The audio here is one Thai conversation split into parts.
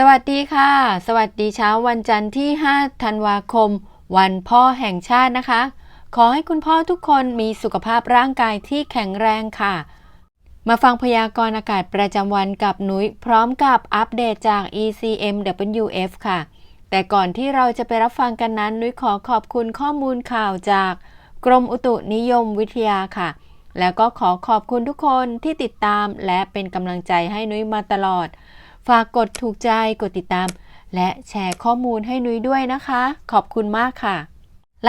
สวัสดีค่ะ สวัสดีเช้าวันจันทร์ที่ 5 ธันวาคม วันพ่อแห่งชาตินะคะ ขอให้คุณพ่อทุกคนมีสุขภาพร่างกายที่แข็งแรงค่ะ มาฟังพยากรณ์อากาศประจำวันกับนุ้ยพร้อมกับอัปเดตจาก ECMWF ค่ะ แต่ก่อนที่เราจะไปรับฟังกันนั้น นุ้ยขอขอบคุณข้อมูลข่าวจากกรมอุตุนิยมวิทยาค่ะ แล้วก็ขอขอบคุณทุกคนที่ติดตามและเป็นกำลังใจให้นุ้ยมาตลอด ฝากกดถูกใจกดติดตาม และแชร์ข้อมูลให้นุ้ยด้วยนะคะ ขอบคุณมากค่ะ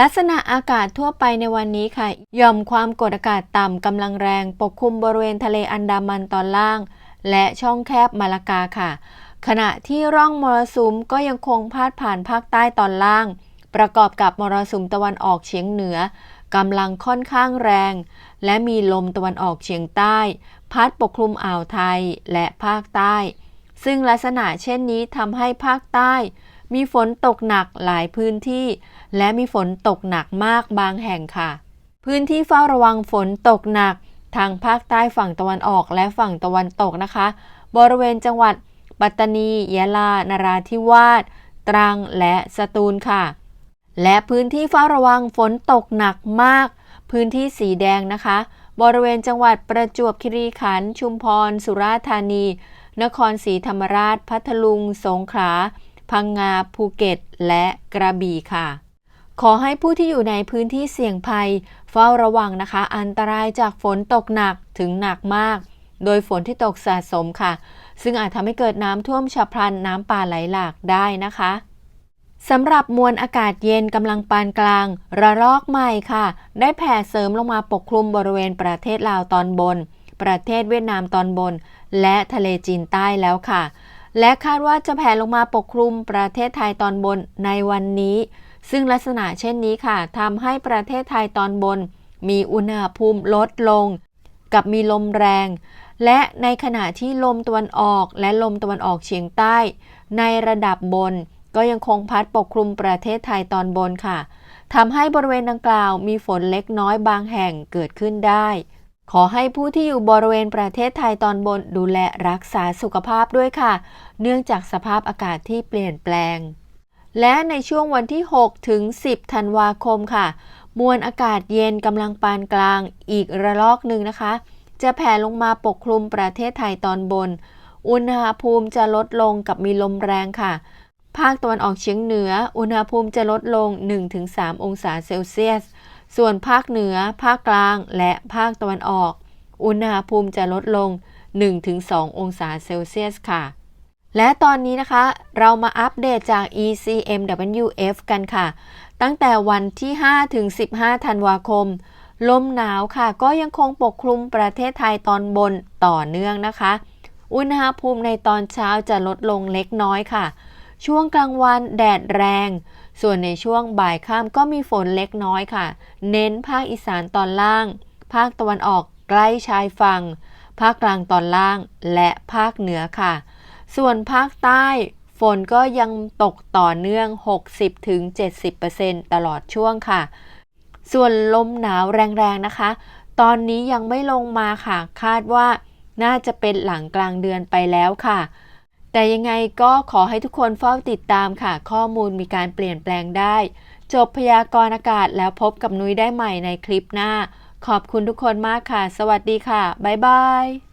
ลักษณะอากาศทั่วไปในวันนี้ค่ะย่อมความกดอากาศต่ำกำลังแรงปกคลุมบริเวณทะเลอันดามันตอนล่าง และช่องแคบมาลากาค่ะ ขณะที่ร่องมรสุมก็ยังคงพาดผ่านภาคใต้ตอนล่าง ประกอบกับมรสุมตะวันออกเฉียงเหนือกำลังค่อนข้างแรง และมีลมตะวันออกเฉียงใต้ พัดปกคลุมอ่าวไทยและภาคใต้ ซึ่งลักษณะเช่นนี้ทำให้ภาคใต้ มีฝนตกหนักหลายพื้นที่ และมีฝนตกหนักมากบางแห่งค่ะ พื้นที่เฝ้าระวังฝนตกหนัก ทางภาคใต้ฝั่งตะวันออกและฝั่งตะวันตกนะคะ บริเวณจังหวัด ปัตตานี ยะลา นราธิวาส ตรัง และสตูลค่ะ และพื้นที่เฝ้าระวังฝนตกหนักมาก พื้นที่สีแดงนะคะ บริเวณจังหวัดประจวบคีรีขันธ์ ชุมพร สุราษฎร์ธานี นครศรีธรรมราช พัทลุง สงขลา พังงา ภูเก็ต และกระบี่ค่ะ ขอให้ผู้ที่อยู่ในพื้นที่เสี่ยงภัย เฝ้าระวังนะคะ อันตรายจากฝนตกหนักถึงหนักมาก โดยฝนที่ตกสะสมค่ะ ซึ่งอาจทำให้เกิดน้ำท่วมฉับพลันน้ำป่าไหลหลากได้นะคะสำหรับมวลอากาศเย็นกำลังปานกลาง ระลอกใหม่ค่ะ ได้แผ่เสริมลงมาปกคลุมบริเวณประเทศลาวตอนบน ประเทศเวียดนามตอนบน และทะเลจีนใต้แล้วค่ะ และคาดว่าจะแผ่ลงมาปกคลุมประเทศไทยตอนบนในวันนี้ ซึ่งลักษณะเช่นนี้ค่ะทำให้ประเทศไทยตอนบน มีอุณหภูมิลดลง กับมีลมแรง และในขณะที่ลมตะวันออกและลมตะวันออกเฉียงใต้ ในระดับบนก็ยังคงพัดปกคลุมประเทศไทยตอนบนค่ะทำให้บริเวณดังกล่าวมีฝนเล็กน้อยบางแห่งเกิดขึ้นได้ ขอให้ผู้ที่อยู่บริเวณประเทศไทยตอนบนดูแลรักษาสุขภาพด้วยค่ะ เนื่องจากสภาพอากาศที่เปลี่ยนแปลง และในช่วงวันที่ 6 ถึง 10 ธันวาคมค่ะ มวลอากาศเย็นกำลังปานกลางอีกระลอกหนึ่งนะคะ จะแผ่ลงมาปกคลุมประเทศไทยตอนบน อุณหภูมิจะลดลงกับมีลมแรงค่ะ ภาคตะวันออกเฉียงเหนือ อุณหภูมิจะลดลง 1-3 องศาเซลเซียส ส่วนภาคเหนือ ภาคกลาง และภาคตะวันออก อุณหภูมิจะลดลง 1-2 องศาเซลเซียสค่ะ และตอนนี้นะคะ เรามาอัปเดตจาก ECMWF กันค่ะ ตั้งแต่วันที่5ถึง15 ธันวาคม ลมหนาวค่ะ ก็ยังคงปกคลุมประเทศไทยตอนบนต่อเนื่องนะคะ อุณหภูมิในตอนเช้าจะลดลงเล็กน้อยค่ะ ช่วงกลางวันแดดแรง ส่วนในช่วงบ่ายค่ำก็มีฝนเล็กน้อยค่ะ เน้นภาคอีสานตอนล่าง ภาคตะวันออกใกล้ชายฝั่ง ภาคกลางตอนล่าง และภาคเหนือค่ะ ส่วนภาคใต้ฝนก็ยังตกต่อเนื่อง 60-70%ตลอดช่วงค่ะ ส่วนลมหนาวแรงๆนะคะ ตอนนี้ยังไม่ลงมาค่ะ คาดว่าน่าจะเป็นหลังกลางเดือนไปแล้วค่ะ แต่ยังไงก็ขอให้ทุกคนเฝ้าติดตามค่ะ ข้อมูลมีการเปลี่ยนแปลงได้ จบพยากรณ์อากาศแล้วพบกับนุ้ยได้ใหม่ในคลิปหน้า ขอบคุณทุกคนมากค่ะ สวัสดีค่ะ บ๊ายบาย